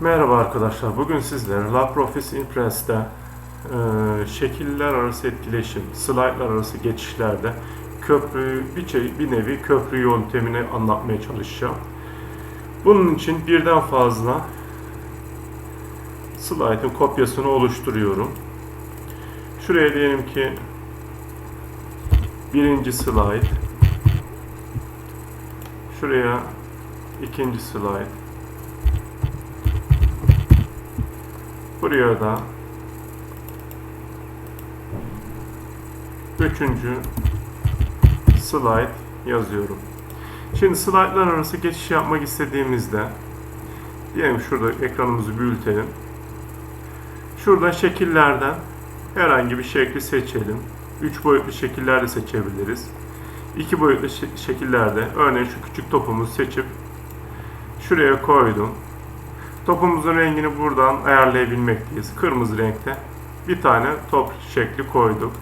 Merhaba arkadaşlar. Bugün sizlere LabRoffice Impress'te e, şekiller arası etkileşim, slaytlar arası geçişlerde köprü bir, şey, bir nevi köprü yöntemini anlatmaya çalışacağım. Bunun için birden fazla slaytın kopyasını oluşturuyorum. Şuraya diyelim ki birinci slayt, şuraya ikinci slayt, Buraya da üçüncü slide yazıyorum. Şimdi slaytlar arası geçiş yapmak istediğimizde diyelim şurada ekranımızı büyütelim. Şurada şekillerden herhangi bir şekli seçelim. Üç boyutlu şekiller de seçebiliriz. İki boyutlu şe- şekillerde örneğin şu küçük topumuzu seçip şuraya koydum. Topumuzun rengini buradan ayarlayabilmekteyiz. Kırmızı renkte bir tane top şekli koyduk.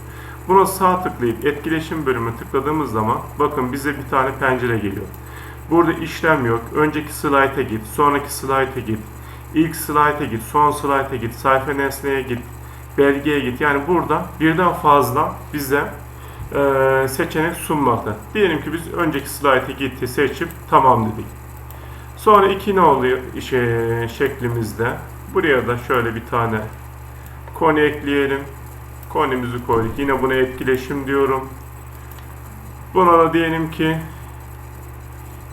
Buna sağ tıklayıp etkileşim bölümüne tıkladığımız zaman bakın bize bir tane pencere geliyor. Burada işlem yok. Önceki slayta git, sonraki slayta git, ilk slayta git, son slayta git, sayfa nesneye git, belgeye git. Yani burada birden fazla bize eee, seçenek sunmakta. Diyelim ki biz önceki slayta gitti seçip tamam dedik. Sonra iki ne oluyor şey, şeklimizde? Buraya da şöyle bir tane koni ekleyelim. Konimizi koyduk. Yine buna etkileşim diyorum. Buna da diyelim ki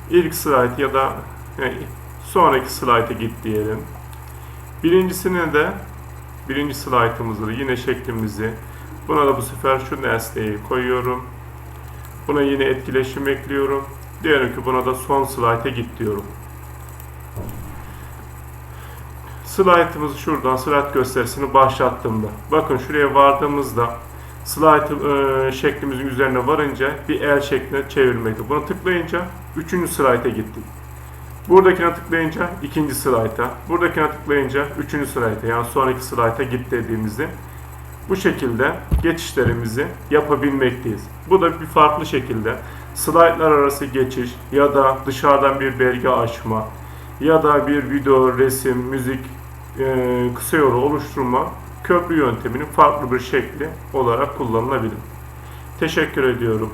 ilk slide ya da yani sonraki slide'e git diyelim. Birincisine de birinci slide'ımızda da yine şeklimizi buna da bu sefer şu nesneyi koyuyorum. Buna yine etkileşim ekliyorum. Diyelim ki buna da son slide'e git diyorum. Slide'ımızı şuradan slide gösterisini başlattığımda bakın şuraya vardığımızda slide e, şeklimizin üzerine varınca bir el şekline çevirmekte. Buna tıklayınca üçüncü slide'e gittik. Buradakine tıklayınca ikinci slide'a, buradakine tıklayınca üçüncü slide'a yani sonraki slide'a git dediğimizde bu şekilde geçişlerimizi yapabilmekteyiz. Bu da bir farklı şekilde slaytlar arası geçiş ya da dışarıdan bir belge açma ya da bir video, resim, müzik, e, kısa yolu oluşturma köprü yönteminin farklı bir şekli olarak kullanılabilir. Teşekkür ediyorum.